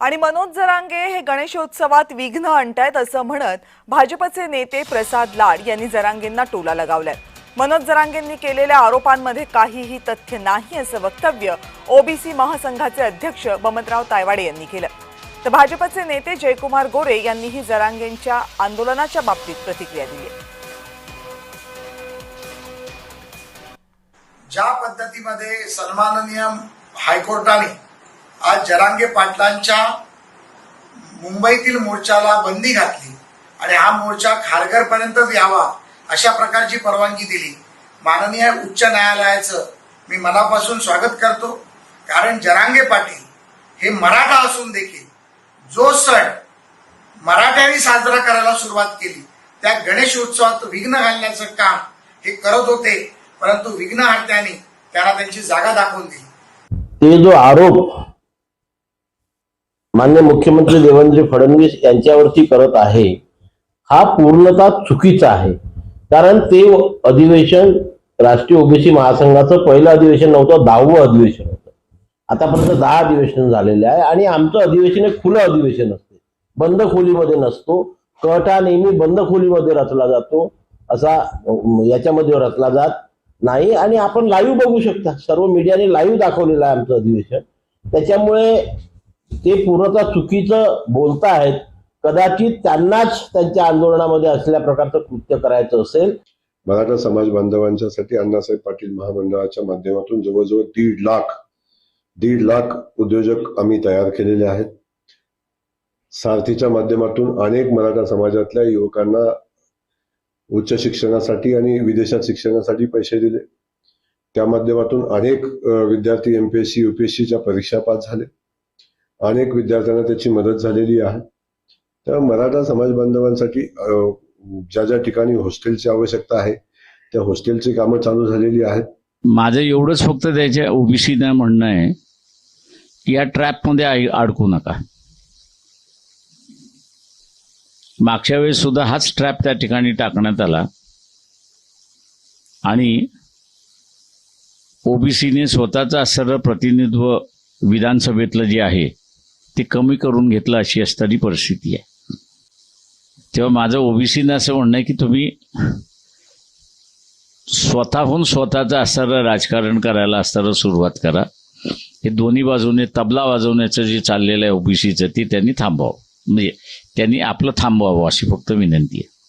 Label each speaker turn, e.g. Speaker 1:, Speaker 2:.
Speaker 1: आणि मनोज जरांगे हे गणेशोत्सवात विघ्न आणतायत असं म्हणत भाजपचे नेते प्रसाद लाड यांनी जरांगेंना टोला लगावलाय. मनोज जरांगेंनी केलेल्या आरोपांमध्ये काहीही तथ्य नाही असं वक्तव्य ओबीसी महासंघाचे अध्यक्ष बमनराव तायवाडे यांनी केलं. तर भाजपचे नेते जयकुमार गोरे यांनीही जरांगेंच्या आंदोलनाच्या बाबतीत प्रतिक्रिया दिली आहे.
Speaker 2: ज्या पद्धतीमध्ये सन्माननीय हायकोर्टाने आज जरांगे पाटलांच्या मुंबईतील मोर्चाला बंदी घातली आणि हा मोर्चा खारघरपर्यंतच यावा अशा प्रकारची परवानगी दिली. माननीय उच्च न्यायालयाचं मी मनापासून स्वागत करतो. कारण जरांगे पाटील हे मराठा असून देखील जो सण मराठ्यांनी साजरा करायला सुरुवात केली त्या गणेश उत्सवात विघ्न घालण्याचं काम हे करत होते परंतु विघ्नहर्त्यांनी त्यांना त्यांची जागा दाखवून दिली.
Speaker 3: ते जो आरोप मान्य मुख्यमंत्री देवेंद्र फडणवीस यांच्यावरती करत आहे. हा पूर्णतः चुकीचा आहे. कारण ते अधिवेशन राष्ट्रीय ओबीसी महासंघाचं पहिलं अधिवेशन नव्हतं दहावं अधिवेशन होतं. आतापर्यंत दहा अधिवेशन झालेले आहे आणि आमचं अधिवेशन हे खुलं अधिवेशन असते. बंद खोलीमध्ये नसतो. कट हा नेहमी बंद खोलीमध्ये रचला जातो. असा याच्यामध्ये रचला जात नाही. आणि आपण लाईव्ह बघू शकता. सर्व मीडियाने लाईव्ह दाखवलेलं आहे आमचं अधिवेशन. त्याच्यामुळे ते पूर्णतः चुकीचं बोलतायत कदाचित त्यांनाच त्यांच्या आंदोलनामध्ये असल्या प्रकारचं कृत्य करायचं असेल.
Speaker 4: मराठा समाज बांधवांच्यासाठी अण्णासाहेब पाटील महामंडळाच्या माध्यमातून जवळजवळ दीड लाख दीड लाख उद्योजक आम्ही तयार केलेले आहेत. सारथीच्या माध्यमातून अनेक मराठा समाजातल्या युवकांना उच्च शिक्षणासाठी आणि विदेशात शिक्षणासाठी पैसे दिले. त्या माध्यमातून अनेक विद्यार्थी एमपीएससी युपीएससीच्या परीक्षा पास झाले. अनेक विद्यार्थ्यांना त्याची मदत झालेली आहे. तर मराठा समाज बांधवांसाठी ज्या ज्या ठिकाणी हॉस्टेलची आवश्यकता आहे त्या हॉस्टेलची कामं चालू झालेली आहेत.
Speaker 5: माझं एवढंच फक्त त्याच्या ओबीसीनं म्हणणं आहे की या ट्रॅपमध्ये आई- अडकू नका. मागच्या वेळेस सुद्धा हाच ट्रॅप त्या ठिकाणी टाकण्यात आला. आणि ओबीसीने स्वतःचं सर्व प्रतिनिधित्व विधानसभेतलं जे आहे ते कमी करून घेतलं अशी असणारी परिस्थिती आहे. तेव्हा माझं ओबीसीनं असं म्हणणं आहे की तुम्ही स्वतःहून स्वतःचं असणारं राजकारण करायला असणारं सुरुवात करा. हे दोन्ही बाजूने तबला वाजवण्याचं जे चाललेलं आहे ओबीसीचं ते त्यांनी थांबवावं. म्हणजे त्यांनी आपलं थांबवावं अशी फक्त विनंती आहे.